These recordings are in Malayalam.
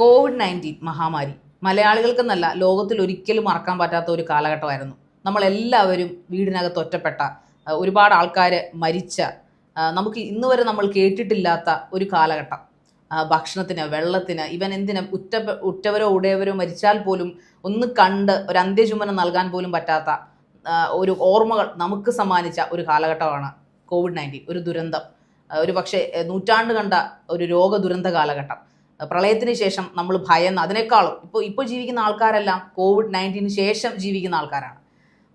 കോവിഡ് നയന്റീൻ മഹാമാരി. മലയാളികൾക്കെന്നല്ല ലോകത്തിൽ ഒരിക്കലും മറക്കാൻ പറ്റാത്ത ഒരു കാലഘട്ടമായിരുന്നു. നമ്മളെല്ലാവരും വീടിനകത്ത് ഒറ്റപ്പെട്ട ഒരുപാട് ആൾക്കാർ മരിച്ച നമുക്ക് ഇന്ന് വരെ നമ്മൾ കേട്ടിട്ടില്ലാത്ത ഒരു കാലഘട്ടം. ഭക്ഷണത്തിന് വെള്ളത്തിന് ഇവൻ എന്തിന് ഉറ്റ ഉറ്റവരോ ഉടയവരോ മരിച്ചാൽ പോലും ഒന്ന് കണ്ട് ഒരു അന്ത്യചുമനം നൽകാൻ പോലും പറ്റാത്ത ഒരു ഓർമ്മകൾ നമുക്ക് സമ്മാനിച്ച ഒരു കാലഘട്ടമാണ് കോവിഡ് നയന്റീൻ. ഒരു ദുരന്തം. ഒരു പക്ഷേ നൂറ്റാണ്ട് കണ്ട ഒരു രോഗ ദുരന്ത കാലഘട്ടം. പ്രളയത്തിന് ശേഷം നമ്മൾ ഭയന്ന് അതിനേക്കാളും ഇപ്പോൾ ഇപ്പോൾ ജീവിക്കുന്ന ആൾക്കാരെല്ലാം കോവിഡ് നയന്റീന് ശേഷം ജീവിക്കുന്ന ആൾക്കാരാണ്.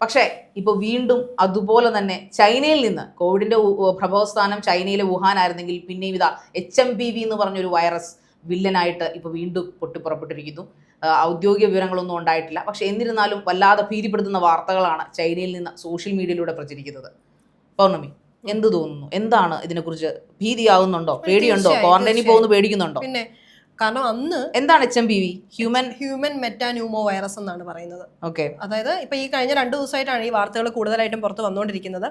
പക്ഷേ ഇപ്പോൾ വീണ്ടും അതുപോലെ തന്നെ ചൈനയിൽ നിന്ന് കോവിഡിന്റെ പ്രഭവസ്ഥാനം ചൈനയിലെ വുഹാൻ ആയിരുന്നെങ്കിൽ പിന്നെ ഇതാ എച്ച് എം പി വി എന്ന് പറഞ്ഞൊരു വൈറസ് വില്ലനായിട്ട് ഇപ്പോൾ വീണ്ടും പൊട്ടിപ്പുറപ്പെട്ടിരിക്കുന്നു. ഔദ്യോഗിക വിവരങ്ങളൊന്നും ഉണ്ടായിട്ടില്ല. പക്ഷേ എന്നിരുന്നാലും വല്ലാതെ ഭീതിപ്പെടുത്തുന്ന വാർത്തകളാണ് ചൈനയിൽ നിന്ന് സോഷ്യൽ മീഡിയയിലൂടെ പ്രചരിക്കുന്നത്. പൗർണമി എന്ത് തോന്നുന്നു? എന്താണ് ഇതിനെക്കുറിച്ച് ഭീതിയാവുന്നുണ്ടോ പേടിയുണ്ടോ? ക്വാറന്റൈനിൽ പോകുന്നു പേടിക്കുന്നുണ്ടോ? പിന്നെ കാരണം അന്ന് എന്താണ് H M P V human human metapneumo virus എന്നാണ് പറയുന്നത്. ഓക്കെ അതായത് ഇപ്പൊ ഈ കഴിഞ്ഞ രണ്ട് ദിവസമായിട്ടാണ് ഈ വാർത്തകൾ കൂടുതലായിട്ടും പുറത്ത് വന്നുകൊണ്ടിരിക്കുന്നത്.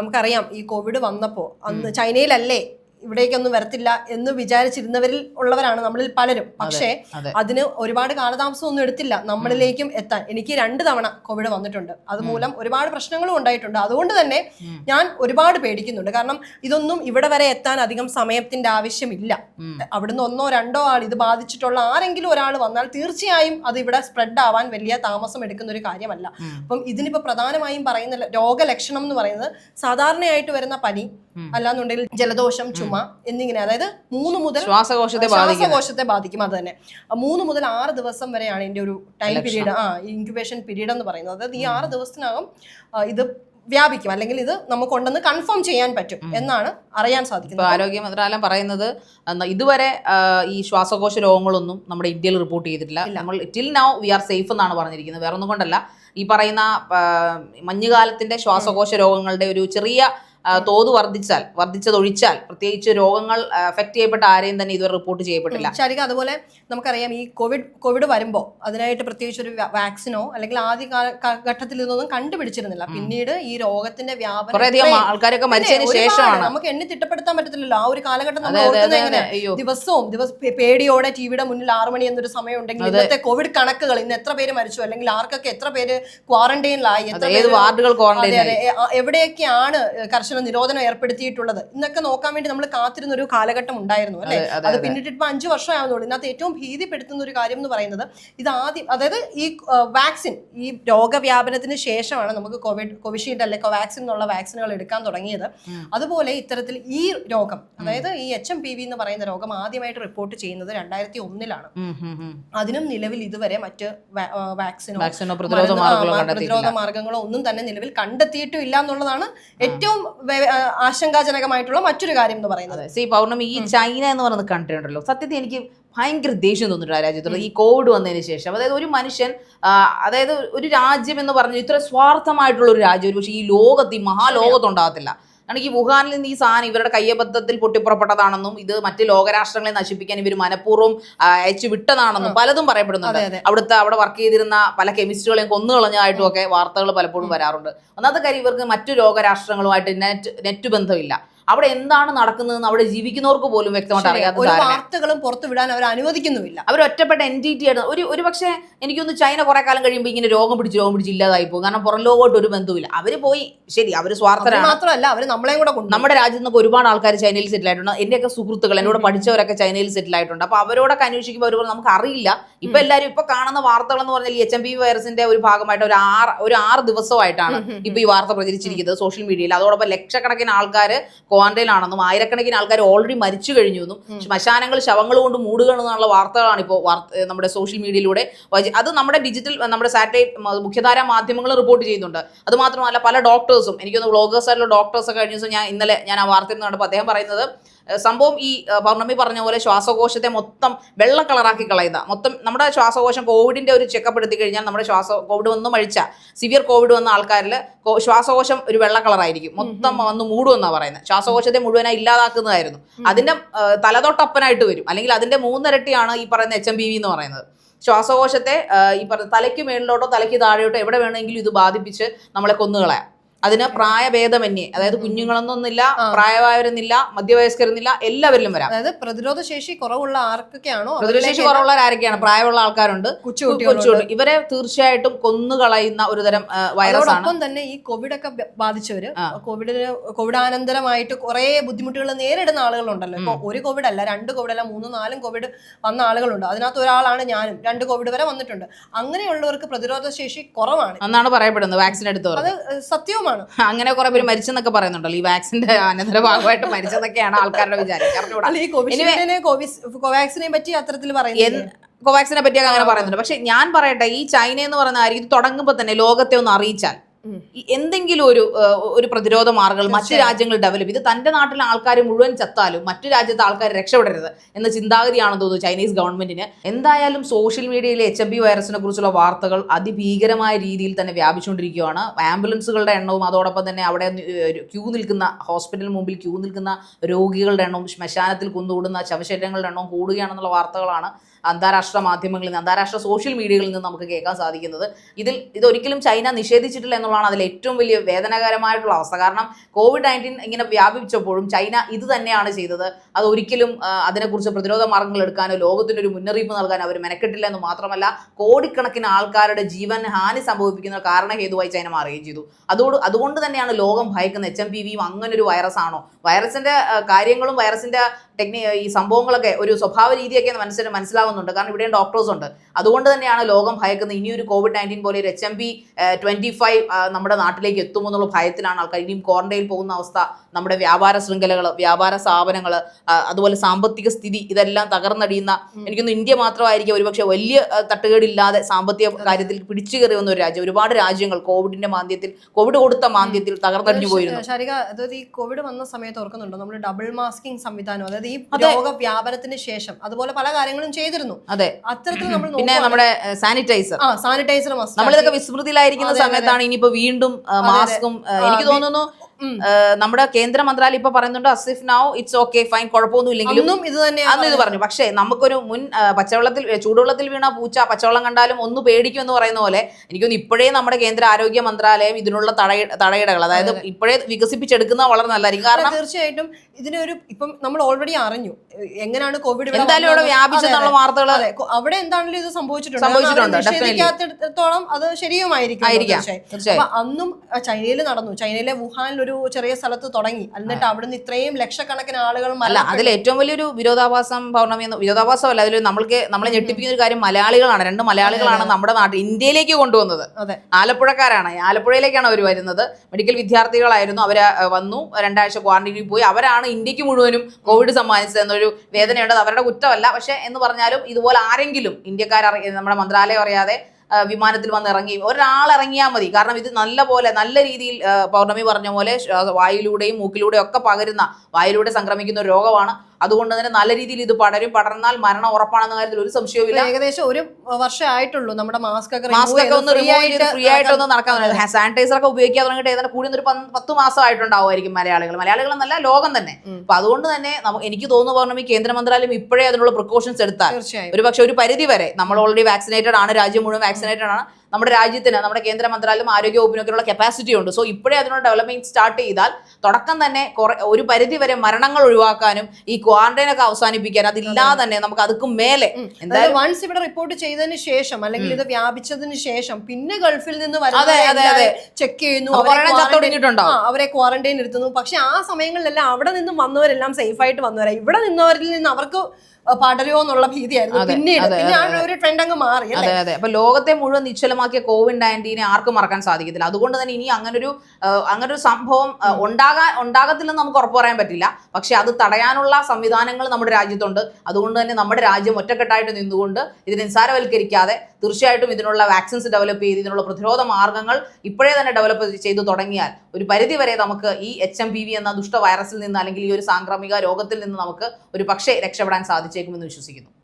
നമുക്കറിയാം ഈ കോവിഡ് വന്നപ്പോൾ അന്ന് ചൈനയിലല്ലേ ഇവിടേക്കൊന്നും വരത്തില്ല എന്ന് വിചാരിച്ചിരുന്നവരിൽ ഉള്ളവരാണ് നമ്മളിൽ പലരും. പക്ഷേ അതെ. അതിന് ഒരുപാട് കാലതാമസം ഒന്നും എടുത്തില്ല. നമ്മളിലേക്കും എത്താൻ. എനിക്ക് രണ്ട് തവണ കോവിഡ് വന്നിട്ടുണ്ട്. അതുമൂലം ഒരുപാട് പ്രശ്നങ്ങളും ഉണ്ടായിട്ടുണ്ട്. അതുകൊണ്ട് തന്നെ ഞാൻ ഒരുപാട് പേടിക്കുന്നുണ്ട്. കാരണം ഇതൊന്നും ഇവിടെ വരെ എത്താൻ അധികം സമയത്തിന്റെ ആവശ്യമില്ല. അവിടുന്ന് ഒന്നോ രണ്ടോ ആൾ ഇത് ബാധിച്ചിട്ടുള്ള ആരെങ്കിലും ഒരാൾ വന്നാൽ തീർച്ചയായും അത് ഇവിടെ സ്പ്രെഡ് ആവാൻ വലിയ താമസം എടുക്കുന്ന ഒരു കാര്യമല്ല. അപ്പം ഇതിനിപ്പോ പ്രധാനമായും പറയുന്ന രോഗലക്ഷണം എന്ന് പറയുന്നത് സാധാരണയായിട്ട് വരുന്ന പനി. അല്ലാന്നുണ്ടെങ്കിൽ ജലദോഷം ചുമ എന്നിങ്ങനെ അതായത് മൂന്ന് മുതൽ ശ്വാസകോശത്തെ ശ്വാസകോശത്തെ ബാധിക്കും. അത് തന്നെ. മൂന്ന് മുതൽ ആറ് ദിവസം വരെയാണ് ഇതിന്റെ ഒരു ടൈം. പീരീഡ് ആ ഇൻക്യുബേഷൻ പീരീഡ് എന്ന് പറയുന്നത്. അതായത് ഈ ആറ് ദിവസത്തിനകം ഇത് വ്യാപിക്കും. അല്ലെങ്കിൽ ഇത് നമുക്കുണ്ടെന്ന് കൺഫേം ചെയ്യാൻ പറ്റും എന്നാണ് അറിയാൻ ഇപ്പൊ സാധിക്കുന്നത് ആരോഗ്യ മന്ത്രാലയം പറയുന്നത് ഇതുവരെ ഈ ശ്വാസകോശ രോഗങ്ങളൊന്നും നമ്മുടെ ഇന്ത്യയിൽ റിപ്പോർട്ട് ചെയ്തിട്ടില്ല. നമ്മൾ till now we are safe എന്നാണ് പറഞ്ഞിരിക്കുന്നത്. വേറെ ഒന്നും കൊണ്ടല്ല. ഈ പറയുന്ന മഞ്ഞുകാലത്തിന്റെ ശ്വാസകോശ രോഗങ്ങളുടെ ഒരു ചെറിയ തോത് വർദ്ധിച്ചാൽ വർദ്ധിച്ചതൊഴിച്ചാൽ പ്രത്യേകിച്ച് രോഗങ്ങൾ എഫക്ട് ചെയ്യപ്പെട്ട ആരെയും തന്നെ ഇതുവരെ റിപ്പോർട്ട് ചെയ്യപ്പെട്ടില്ല. ശരിക്ക് അതുപോലെ നമുക്കറിയാം ഈ കോവിഡ് കോവിഡ് വരുമ്പോൾ അതിനായിട്ട് പ്രത്യേകിച്ച് ഒരു വാക്സിനോ അല്ലെങ്കിൽ ആദ്യ ഘട്ടത്തിൽ ഇതൊന്നും കണ്ടുപിടിച്ചിരുന്നില്ല. പിന്നീട് ഈ രോഗത്തിന്റെ വ്യാപനം ആൾക്കാരൊക്കെ മരിച്ചതിന് ശേഷമാണ്. നമുക്ക് എണ്ണി തിട്ടപ്പെടുത്താൻ പറ്റത്തില്ലല്ലോ. ആ ഒരു കാലഘട്ടം നമ്മൾ ദിവസവും ദിവസം ടി പേടിയോടെ ടിവിയുടെ മുന്നിൽ ആറു മണി എന്നൊരു സമയം ഉണ്ടെങ്കിൽ ഇന്നത്തെ കോവിഡ് കണക്കുകൾ ഇന്ന് എത്ര പേര് മരിച്ചു? അല്ലെങ്കിൽ ആർക്കൊക്കെ എത്ര പേര് ക്വാറന്റൈനിലായി എത്ര കർഷകർ പേര് വാർഡുകൾ അതെ ക്വാറന്റൈൻ കർശന നിരോധനം ഏർപ്പെടുത്തിയിട്ടുള്ളത്. ഇന്നൊക്കെ നോക്കാൻ വേണ്ടി നമ്മൾ കാത്തിരുന്ന ഒരു കാലഘട്ടം ഉണ്ടായിരുന്നു അല്ലെ? അതെ, പിന്നിട്ട് ഇപ്പൊ അഞ്ചു വർഷം ആവുന്നുള്ളൂ ഇതിനകത്ത് ഏറ്റവും ഭീതിപ്പെടുത്തുന്ന ഒരു കാര്യം എന്ന് പറയുന്നത് ഇത് ആദ്യം അതായത് ഈ വാക്സിൻ ഈ രോഗവ്യാപനത്തിന് ശേഷമാണ് നമുക്ക് കോവിഡ് കോവിഷീൽഡ് അല്ലെ കോവാക്സിൻ എന്നുള്ള വാക്സിനുകൾ എടുക്കാൻ തുടങ്ങിയത്. അതുപോലെ ഇത്തരത്തിൽ ഈ രോഗം അതായത് ഈ എച്ച് എം പി വി എന്ന് പറയുന്ന രോഗം ആദ്യമായിട്ട് റിപ്പോർട്ട് ചെയ്യുന്നത് രണ്ടായിരത്തി ഒന്നിലാണ് അതിനും നിലവിൽ ഇതുവരെ മറ്റ് വാക്സിനോ പ്രതിരോധ മാർഗങ്ങളോ ഒന്നും തന്നെ നിലവിൽ കണ്ടെത്തിയിട്ടും ഇല്ല എന്നുള്ളതാണ് ഏറ്റവും ആശങ്കാജനകമായിട്ടുള്ള മറ്റൊരു കാര്യം എന്ന് പറയുന്നത്. സി പൗർണമി ഈ ചൈന എന്ന് പറയുന്ന കൺട്രി ഉണ്ടല്ലോ. സത്യത്തിൽ എനിക്ക് ഭയങ്കര ദേഷ്യം തോന്നിട്ടുണ്ട് ആ രാജ്യത്തുള്ള ഈ കോവിഡ് വന്നതിന് ശേഷം. അതായത് ഒരു മനുഷ്യൻ അതായത് ഒരു രാജ്യം എന്ന് പറഞ്ഞാൽ ഇത്ര സ്വാർത്ഥമായിട്ടുള്ള ഒരു രാജ്യം ഒരു പക്ഷേ ഈ ലോകത്ത് ഈ മഹാലോകത്തുണ്ടാകത്തില്ല കാരണം ഈ വുഹാനിൽ നിന്ന് ഈ സാധനം ഇവരുടെ കയ്യബദ്ധത്തിൽ പൊട്ടിപ്പുറപ്പെട്ടതാണെന്നും ഇത് മറ്റ് ലോകരാഷ്ട്രങ്ങളെ നശിപ്പിക്കാൻ ഇവർ മനഃപൂർവം അയച്ചു വിട്ടതാണെന്നും പലതും പറയപ്പെടുന്നുണ്ട്. അവിടുത്തെ അവിടെ വർക്ക് ചെയ്തിരുന്ന പല കെമിസ്റ്റുകളെയും കൊന്നു കളഞ്ഞതായിട്ടും ഒക്കെ വാർത്തകൾ പലപ്പോഴും വരാറുണ്ട്. ഒന്നാമത്തെ കാര്യം ഇവർക്ക് മറ്റു ലോകരാഷ്ട്രങ്ങളുമായിട്ട് നെറ്റ് നെറ്റ് ബന്ധമില്ല. അവിടെ എന്താണ് നടക്കുന്നതെന്ന് അവിടെ ജീവിക്കുന്നവർക്ക് പോലും വ്യക്തമായിട്ട് അറിയാത്ത വാർത്തകളും പുറത്തു വിടാൻ അവർ അനുവദിക്കുന്നുമില്ല. അവർ ഒറ്റപ്പെട്ട എൻ ടി ടി ആയിരുന്നു ഒരു ഒരു പക്ഷേ എനിക്കൊന്ന് ചൈന കുറെ കാലം കഴിയുമ്പോൾ ഇങ്ങനെ രോഗം പിടിച്ച് രോഗം പിടിച്ച് ഇല്ലാതായി പോകും. കാരണം പുറം ലോകമായിട്ട് ഒരു ബന്ധവുമില്ല. അവർ പോയി ശരി അവർ സ്വാർത്ഥരാണ്. മാത്രമല്ല അവർ നമ്മളെയും കൂടെ കൊണ്ട് നമ്മുടെ രാജ്യത്ത് നിന്നൊക്കെ ഒരുപാട് ആൾക്കാർ ചൈനയിൽ സെറ്റിൽ ആയിട്ടുണ്ട്. എന്റെയൊക്കെ സുഹൃത്തുക്കൾ എന്നോട് പഠിച്ചവരൊക്കെ ചൈനയിൽ സെറ്റിൽ ആയിട്ടുണ്ട്. അപ്പൊ അവരോടൊക്കെ അന്വേഷിക്കുമ്പോൾ അവർ പറഞ്ഞു, നമുക്ക് അറിയില്ല ഇപ്പൊ എല്ലാവരും ഇപ്പൊ കാണുന്ന വാർത്തകൾ എന്ന് പറഞ്ഞാൽ എച്ച് എം പി വൈറസിന്റെ ഒരു ഭാഗമായിട്ട് ഒരു ആറ് ഒരു ആറ് ദിവസമായിട്ടാണ് ഇപ്പൊ ഈ വാർത്ത പ്രചരിച്ചിരിക്കുന്നത് സോഷ്യൽ മീഡിയയിൽ അതോടൊപ്പം ലക്ഷക്കണക്കിന് ആൾക്കാർ ക്വാറന്റൈനിലാണെന്നും ആയിരക്കണക്കിന് ആൾക്കാർ ഓൾറെഡി മരിച്ചു കഴിഞ്ഞു എന്നും ശ്മശാനങ്ങൾ ശവങ്ങൾ കൊണ്ട് മൂടുകയാണെന്നുള്ള വാർത്തകളാണ് ഇപ്പോൾ നമ്മുടെ സോഷ്യൽ മീഡിയയിലൂടെ അത് നമ്മുടെ ഡിജിറ്റൽ നമ്മുടെ സാറ്റലൈറ്റ് മുഖ്യധാര മാധ്യമങ്ങൾ റിപ്പോർട്ട് ചെയ്യുന്നുണ്ട്. അത് മാത്രമല്ല പല ഡോക്ടേഴ്സും എനിക്കൊന്ന് വ്ളോഗേഴ്സ് ആയിട്ടുള്ള ഡോക്ടേഴ്സ് ഒക്കെ കഴിഞ്ഞ ദിവസം ഞാൻ ഇന്നലെ ഞാൻ ആ വാർത്തയിൽ നിന്ന് കണ്ടപ്പോൾ അദ്ദേഹം പറയുന്നത്. സംഭവം ഈ പൗർണമി പറഞ്ഞ പോലെ ശ്വാസകോശത്തെ മൊത്തം വെള്ള കളറാക്കി കളയുന്ന. മൊത്തം നമ്മുടെ ശ്വാസകോശം കോവിഡിന്റെ ഒരു ചെക്കപ്പ് എടുത്തി കഴിഞ്ഞാൽ നമ്മുടെ ശ്വാസ കോവിഡ് വന്ന് മഴിച്ച സിവിയർ കോവിഡ് വന്ന ആൾക്കാരിൽ ശ്വാസകോശം ഒരു വെള്ള കളറായിരിക്കും. മൊത്തം വന്ന് മൂടുമെന്നാണ് പറയുന്നത്. ശ്വാസകോശത്തെ മുഴുവനായി ഇല്ലാതാക്കുന്നതായിരുന്നു. അതിന്റെ ഏഹ് തലതൊട്ടപ്പനായിട്ട് വരും. അല്ലെങ്കിൽ അതിന്റെ മൂന്നിരട്ടിയാണ് ഈ പറയുന്ന എച്ച് എം ബി വി എന്ന് പറയുന്നത്. ശ്വാസകോശത്തെ ഈ പറഞ്ഞ തലയ്ക്ക് മേളിലോട്ടോ തലയ്ക്ക് താഴെയോട്ടോ എവിടെ വേണമെങ്കിലും ഇത് ബാധിപ്പിച്ച് നമ്മളെ കൊന്നുകളയാം. അതിന് പ്രായഭേദമന്യേ. അതായത് കുഞ്ഞുങ്ങളെന്നൊന്നില്ല. പ്രായമായവരെന്നില്ല മധ്യവയസ്കരെന്നില്ല എല്ലാവരിലും വരാം. അതായത് പ്രതിരോധ ശേഷി കുറവുള്ള ആർക്കൊക്കെയാണോ? പ്രതിരോധശേഷി കുറവുള്ള ആരൊക്കെയാണ്? പ്രായമുള്ള ആൾക്കാരുണ്ട്. കൊച്ചുകുട്ടി ഇവരെ തീർച്ചയായിട്ടും കൊന്നുകളയുന്ന ഒരു തരം വൈറസ് ആണ് തന്നെ ഈ കോവിഡ് ഒക്കെ ബാധിച്ചവര് കോവിഡ് കോവിഡിന് കോവിഡാനന്തരമായിട്ട് കുറെ ബുദ്ധിമുട്ടുകൾ നേരിടുന്ന ആളുകളുണ്ടല്ലോ. ഇപ്പൊ ഒരു കോവിഡ് അല്ല രണ്ട് കോവിഡ് അല്ല മൂന്നും നാലും കോവിഡ് വന്ന ആളുകളുണ്ട്. അതിനകത്ത് ഒരാളാണ് ഞാനും. രണ്ട് കോവിഡ് വരെ വന്നിട്ടുണ്ട്. അങ്ങനെയുള്ളവർക്ക് പ്രതിരോധ ശേഷി കുറവാണ്. എന്നാണ് പറയപ്പെടുന്നത് വാക്സിൻ എടുത്തവർ അത് ഏഹ്, സത്യവുമാണ് അങ്ങനെ കുറെ പേര് മരിച്ചെന്നൊക്കെ പറയുന്നുണ്ടല്ലോ. ഈ വാക്സിന്റെ അനന്തര ഭാഗമായിട്ട് മരിച്ചെന്നൊക്കെയാണ് ആൾക്കാരുടെ വിചാരം. കോവാക്സിനെ പറ്റി അത്തരത്തിൽ പറയുന്നത് കോവാക്സിനെ പറ്റിയൊക്കെ അങ്ങനെ പറയുന്നുണ്ട്. പക്ഷെ ഞാൻ പറയട്ടെ ഈ ചൈന എന്ന് പറയുന്ന ആയിരിക്കും ഇത് തുടങ്ങുമ്പോൾ തന്നെ ലോകത്തെ ഒന്ന് അറിയിച്ചാൽ എന്തെങ്കിലും ഒരു ഒരു പ്രതിരോധ മാർഗങ്ങൾ മറ്റു രാജ്യങ്ങൾ ഡെവലപ്പ് ഇത് തന്റെ നാട്ടിലെ ആൾക്കാർ മുഴുവൻ ചത്താലും മറ്റു രാജ്യത്തെ ആൾക്കാർ രക്ഷപ്പെടരുത് എന്ന ചിന്താഗതിയാണെന്ന് തോന്നുന്നു ചൈനീസ് ഗവൺമെന്റിന്. എന്തായാലും സോഷ്യൽ മീഡിയയിലെ എച്ച് എം ബി വൈറസിനെ കുറിച്ചുള്ള വാർത്തകൾ അതിഭീകരമായ രീതിയിൽ തന്നെ വ്യാപിച്ചുകൊണ്ടിരിക്കുകയാണ്. ആംബുലൻസുകളുടെ എണ്ണവും അതോടൊപ്പം തന്നെ അവിടെ ക്യൂ നിൽക്കുന്ന ഹോസ്പിറ്റൽ മുമ്പിൽ ക്യൂ നിൽക്കുന്ന രോഗികളുടെ എണ്ണവും ശ്മശാനത്തിൽ കുന്നുകൂടുന്ന ശവശരീരങ്ങളുടെ എണ്ണവും കൂടുകയാണെന്നുള്ള വാർത്തകളാണ് അന്താരാഷ്ട്ര മാധ്യമങ്ങളിൽ നിന്ന് അന്താരാഷ്ട്ര സോഷ്യൽ മീഡിയകളിൽ നിന്ന് നമുക്ക് കേൾക്കാൻ സാധിക്കുന്നത്. ഇതിൽ ഇതൊരിക്കലും ചൈന നിഷേധിച്ചിട്ടില്ല എന്നുള്ളതാണ് അതിൽ ഏറ്റവും വലിയ വേദനകരമായിട്ടുള്ള അവസ്ഥ. കാരണം കോവിഡ് നയന്റീൻ ഇങ്ങനെ വ്യാപിച്ചപ്പോഴും ചൈന ഇത് തന്നെയാണ് ചെയ്തത്. അത് ഒരിക്കലും അതിനെക്കുറിച്ച് പ്രതിരോധ മാർഗങ്ങൾ എടുക്കാനോ ലോകത്തിന് ഒരു മുന്നറിയിപ്പ് നൽകാനോ അവർ മെനക്കെട്ടില്ല എന്ന് മാത്രമല്ല കോടിക്കണക്കിന് ആൾക്കാരുടെ ജീവൻ ഹാനി സംഭവിപ്പിക്കുന്ന കാരണഹേതുവായി ചൈന മാറുകയും ചെയ്തു. അതോട് അതുകൊണ്ട് തന്നെയാണ് ലോകം ഭയക്കുന്ന എച്ച് എം പി വിയും അങ്ങനെ ഒരു വൈറസ് ആണോ വൈറസിന്റെ കാര്യങ്ങളും വൈറസിന്റെ ടെക്നി ഈ സംഭവങ്ങളൊക്കെ ഒരു സ്വഭാവ രീതിയൊക്കെ മനസ്സിന് മനസ്സിലാവുന്നുണ്ട്. കാരണം ഇവിടെയും ഡോക്ടേഴ്സ് ഉണ്ട്. അതുകൊണ്ട് തന്നെയാണ് ലോകം ഭയക്കുന്നത് ഇനിയൊരു കോവിഡ് നയന്റീൻ പോലെ ഒരു H M P twenty five നമ്മുടെ നാട്ടിലേക്ക് എത്തുമോ എന്നുള്ള ഭയത്തിലാണ് ആൾക്കാർ. ഇനിയും ക്വാറന്റൈനിൽ പോകുന്ന അവസ്ഥ നമ്മുടെ വ്യാപാര ശൃംഖലകൾ വ്യാപാര സ്ഥാപനങ്ങൾ അതുപോലെ സാമ്പത്തിക സ്ഥിതി ഇതെല്ലാം തകർന്നടിയുന്ന എനിക്കൊന്ന് ഇന്ത്യ മാത്രമായിരിക്കും ഒരുപക്ഷെ വലിയ തട്ടുകേടില്ലാതെ സാമ്പത്തിക കാര്യത്തിൽ പിടിച്ചു കയറി വന്ന ഒരു രാജ്യം. ഒരുപാട് രാജ്യങ്ങൾ കോവിഡിന്റെ മാന്ദ്യത്തിൽ കോവിഡ് കൊടുത്ത മാന്ദ്യത്തിൽ തകർന്നടിഞ്ഞു പോയിരുന്നു. ശാരിക അതായത് ഈ കോവിഡ് വന്ന സമയത്ത് ഓർക്കുന്നുണ്ടോ? നമ്മൾ ഡബിൾ മാസ്കിംഗ് സംവിധാനം അതായത് ഈ രോഗ രോഗവ്യാപനത്തിന് ശേഷം അതുപോലെ പല കാര്യങ്ങളും ചെയ്തിരുന്നു. അതെ. അത്തരത്തിൽ നമ്മൾ പിന്നെ നമ്മുടെ സാനിറ്റൈസർ ആ സാനിറ്റൈസർ മസ്റ്റ് നമ്മളിതൊക്കെ വിസ്മൃതിയിലായിരിക്കുന്ന സമയത്താണ് ഇനിയിപ്പോ വീണ്ടും മാസ്കും എനിക്ക് തോന്നുന്നു നമ്മുടെ കേന്ദ്ര മന്ത്രാലയം ഇപ്പൊ പറയുന്നുണ്ട് as if now it's okay fine കുഴപ്പമൊന്നും ഇല്ലെങ്കിലും ഇത് തന്നെ അന്ന് ഇത് പറഞ്ഞു. പക്ഷേ നമുക്കൊരു മുൻ പച്ചവെള്ളത്തിൽ ചൂടുവെള്ളത്തിൽ വീണ പൂച്ച പച്ചവെള്ളം കണ്ടാലും ഒന്ന് പേടിക്കും എന്ന് പറയുന്ന പോലെ എനിക്കൊന്ന് ഇപ്പോഴേ നമ്മുടെ കേന്ദ്ര ആരോഗ്യ മന്ത്രാലയം ഇതിനുള്ള തടയ തടയിടകൾ അതായത് ഇപ്പോഴേ വികസിപ്പിച്ചെടുക്കുന്ന വളരെ നല്ലതായിരിക്കും. കാരണം തീർച്ചയായിട്ടും ഇതിനൊരു ഇപ്പം നമ്മൾ ഓൾറെഡി അറിഞ്ഞു. എങ്ങനെയാണ് കോവിഡ് എന്തായാലും ഇവിടെ. വ്യാപിച്ചെന്നുള്ള വാർത്തകൾ അവിടെ എന്താണെങ്കിലും ഇത് സംഭവിച്ചിട്ടുണ്ട് സംഭവിച്ചിട്ടുണ്ട്, അത് ശരിയുമായിരിക്കും. അന്നും ചൈനയിൽ നടന്നു. ചൈനയിലെ വുഹാനിൽ ഒരു ചെറിയ സ്ഥലത്ത് തുടങ്ങി. എന്നിട്ട് അവിടുന്ന് ഇത്രയും ലക്ഷക്കണക്കിന് ആളുകൾ അല്ല. അതിൽ ഏറ്റവും വലിയൊരു വിരോധാഭാസം പൗർണമി എന്ന് വിരോധാഭാസം അല്ല അതിൽ നമ്മൾക്ക് നമ്മളെ ഞെട്ടിപ്പിക്കുന്ന ഒരു കാര്യം മലയാളികളാണ്. രണ്ട് മലയാളികളാണ് നമ്മുടെ നാട്ടിൽ ഇന്ത്യയിലേക്ക് കൊണ്ടുവന്നത്. അതെ. ആലപ്പുഴക്കാരാണ്. ആലപ്പുഴയിലേക്കാണ് അവർ വരുന്നത്. മെഡിക്കൽ വിദ്യാർത്ഥികളായിരുന്നു. അവർ വന്നു. രണ്ടാഴ്ച ക്വാറന്റൈനിൽ പോയി. അവരാണ് ഇന്ത്യയ്ക്ക് മുഴുവനും കോവിഡ് സമ്മാനിച്ചത് എന്നൊരു വേദനയുണ്ട്. അവരുടെ കുറ്റമല്ല. പക്ഷേ എന്ന് പറഞ്ഞാലും ഇതുപോലെ ആരെങ്കിലും ഇന്ത്യക്കാർ നമ്മുടെ മന്ത്രാലയം അറിയാതെ വിമാനത്തിൽ വന്ന് ഇറങ്ങി. ഒരാൾ ഇറങ്ങിയാൽ മതി. കാരണം ഇത് നല്ല പോലെ നല്ല രീതിയിൽ പൗർണമി പറഞ്ഞ പോലെ വായിലൂടെയും മൂക്കിലൂടെയും ഒക്കെ പകരുന്ന വായിലൂടെ സംക്രമിക്കുന്ന ഒരു രോഗമാണ്. അതുകൊണ്ട് തന്നെ നല്ല രീതിയിൽ ഇത് പടരും. പടർന്നാൽ മരണം ഉറപ്പാണെന്ന കാര്യത്തിൽ ഒരു സംശയവുമില്ല ഏകദേശം ഒരു വർഷം ആയിട്ടുള്ളൂ നമ്മുടെ മാസ്ക് ഒക്കെ മാസ്ക് ഒക്കെ ഒന്ന് റിമൂവ് ആയിട്ട് ഫ്രീ ആയിട്ട് ഒന്ന് നടക്കാൻ സാനിറ്റൈസർ ഒക്കെ ഉപയോഗിക്കാൻ തുടങ്ങിയിട്ട് ഏതാണ്ട് കൂടി ഒരു പത്ത് മാസം ആയിട്ടുണ്ടാവുമായിരിക്കും മലയാളികൾ. മലയാളികൾ എന്നല്ല ലോകം തന്നെ. അപ്പൊ അതുകൊണ്ട് തന്നെ എനിക്ക് തോന്നുന്നു പൗർണമി കേന്ദ്ര മന്ത്രാലയം ഇപ്പോഴേ അതിനുള്ള പ്രിക്കോഷൻസ് എടുത്താൽ ഒരു പക്ഷെ ഒരു പരിധി വരെ നമ്മൾ ഓൾറെഡി വാക്സിനേറ്റഡ് ആണ്. രാജ്യം മുഴുവൻ വാക്സിനേറ്റഡ് ആണ്. നമ്മുടെ രാജ്യത്തിന് നമ്മുടെ കേന്ദ്ര മന്ത്രാലയം ആരോഗ്യ വകുപ്പിനൊക്കെയുള്ള കപ്പാസിറ്റി ഉണ്ട്. സോ ഇപ്പോഴേ അതിനുള്ള ഡെവലപ്മെന്റ് സ്റ്റാർട്ട് ചെയ്താൽ തുടക്കം തന്നെ ഒരു പരിധി വരെ മരണങ്ങൾ ഒഴിവാക്കാനും ഈ ക്വാറന്റൈൻ ഒക്കെ അവസാനിപ്പിക്കാൻ അതില്ലാതെ തന്നെ നമുക്ക് അതുക്കും മേലെ എന്തായാലും വൺസ് ഇവിടെ റിപ്പോർട്ട് ചെയ്തതിന് ശേഷം അല്ലെങ്കിൽ ഇത് വ്യാപിച്ചതിന് ശേഷം പിന്നെ ഗൾഫിൽ നിന്ന്. ചെക്ക് ചെയ്യുന്നു അവരെ ക്വാറന്റൈൻ ഇരുത്തുന്നു പക്ഷെ ആ സമയങ്ങളിലെല്ലാം അവിടെ നിന്നും വന്നവരെല്ലാം സേഫ് ആയിട്ട് വന്നവരാ. ഇവിടെ നിന്നവരിൽ നിന്ന് അവർക്ക് പടരുമോ എന്നുള്ള ഭീതിയായിരുന്നു. പിന്നീട് പിന്നെ ആ ഒരു ട്രെൻഡ് അങ്ങ് മാറി അതെ അതെ. അപ്പൊ ലോകത്തെ മുഴുവൻ നിശ്ചലമാക്കിയ കോവിഡ് നയന്റീനെ ആർക്കും മറക്കാൻ സാധിക്കത്തില്ല. അതുകൊണ്ട് തന്നെ ഇനി അങ്ങനൊരു ഒരു അങ്ങനൊരു സംഭവം ഉണ്ടാകാൻ ഉണ്ടാകത്തില്ലെന്ന് നമുക്ക് ഉറപ്പ് പറയാൻ പറ്റില്ല. പക്ഷെ അത് തടയാനുള്ള സംവിധാനങ്ങൾ നമ്മുടെ രാജ്യത്തുണ്ട്. അതുകൊണ്ട് തന്നെ നമ്മുടെ രാജ്യം ഒറ്റക്കെട്ടായിട്ട് നിന്നുകൊണ്ട് ഇതിന് നിസ്സാരവൽക്കരിക്കാതെ തീർച്ചയായിട്ടും ഇതിനുള്ള വാക്സിൻസ് ഡെവലപ്പ് ചെയ്ത് ഇതിനുള്ള പ്രതിരോധ മാർഗങ്ങൾ ഇപ്പോഴേ തന്നെ ഡെവലപ്പ് ചെയ്തു തുടങ്ങിയാൽ ഒരു പരിധി വരെ നമുക്ക് ഈ എച്ച് എം പി വി എന്ന ദുഷ്ട വൈറസിൽ നിന്ന് അല്ലെങ്കിൽ ഈ ഒരു സാംക്രമിക രോഗത്തിൽ നിന്ന് നമുക്ക് ഒരു പക്ഷേ രക്ഷപ്പെടാൻ സാധിച്ചേക്കുമെന്ന് വിശ്വസിക്കുന്നു.